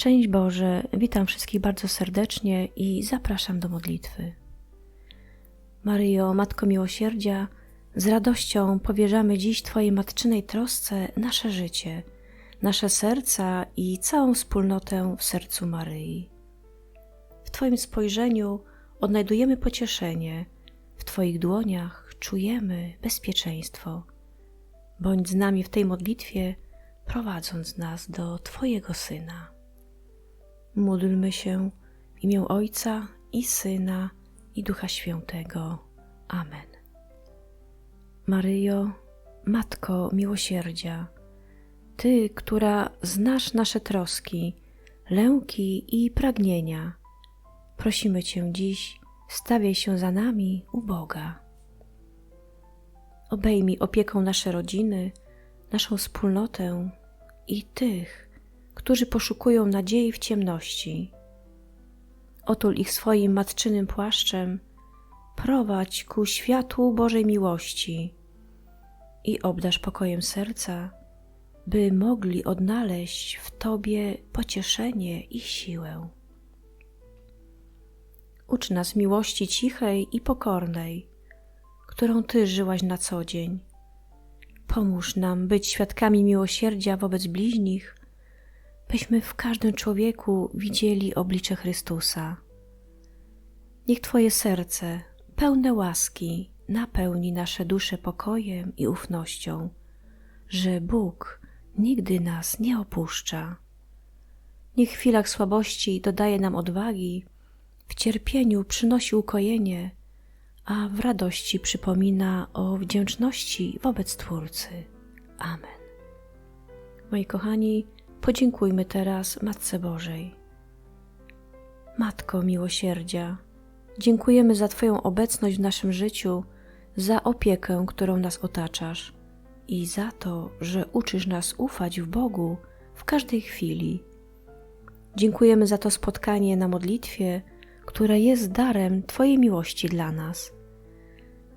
Szczęść Boże, witam wszystkich bardzo serdecznie i zapraszam do modlitwy. Maryjo, Matko Miłosierdzia, z radością powierzamy dziś Twojej matczynej trosce nasze życie, nasze serca i całą wspólnotę w sercu Maryi. W Twoim spojrzeniu odnajdujemy pocieszenie, w Twoich dłoniach czujemy bezpieczeństwo. Bądź z nami w tej modlitwie, prowadząc nas do Twojego Syna. Módlmy się w imię Ojca i Syna i Ducha Świętego. Amen. Maryjo, Matko Miłosierdzia, Ty, która znasz nasze troski, lęki i pragnienia, prosimy Cię dziś, stawiaj się za nami u Boga. Obejmij opieką nasze rodziny, naszą wspólnotę i tych, którzy poszukują nadziei w ciemności. Otul ich swoim matczynym płaszczem, prowadź ku światłu Bożej miłości i obdarz pokojem serca, by mogli odnaleźć w Tobie pocieszenie i siłę. Ucz nas miłości cichej i pokornej, którą Ty żyłaś na co dzień. Pomóż nam być świadkami miłosierdzia wobec bliźnich, byśmy w każdym człowieku widzieli oblicze Chrystusa. Niech Twoje serce, pełne łaski, napełni nasze dusze pokojem i ufnością, że Bóg nigdy nas nie opuszcza. Niech w chwilach słabości dodaje nam odwagi, w cierpieniu przynosi ukojenie, a w radości przypomina o wdzięczności wobec Twórcy. Amen. Moi kochani, podziękujmy teraz Matce Bożej. Matko miłosierdzia, dziękujemy za Twoją obecność w naszym życiu, za opiekę, którą nas otaczasz i za to, że uczysz nas ufać w Bogu w każdej chwili. Dziękujemy za to spotkanie na modlitwie, które jest darem Twojej miłości dla nas.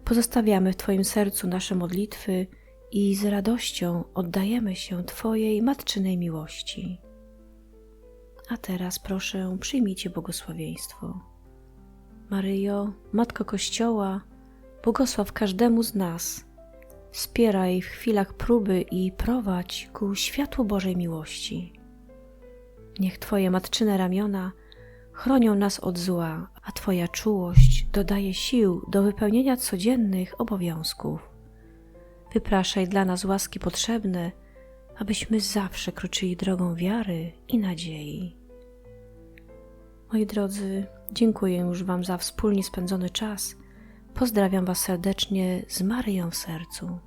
Pozostawiamy w Twoim sercu nasze modlitwy i z radością oddajemy się Twojej matczynej miłości. A teraz proszę, przyjmijcie błogosławieństwo. Maryjo, Matko Kościoła, błogosław każdemu z nas. Wspieraj w chwilach próby i prowadź ku światłu Bożej miłości. Niech Twoje matczyne ramiona chronią nas od zła, a Twoja czułość dodaje sił do wypełnienia codziennych obowiązków. Wypraszaj dla nas łaski potrzebne, abyśmy zawsze kroczyli drogą wiary i nadziei. Moi drodzy, dziękuję już Wam za wspólnie spędzony czas. Pozdrawiam Was serdecznie z Maryją w sercu.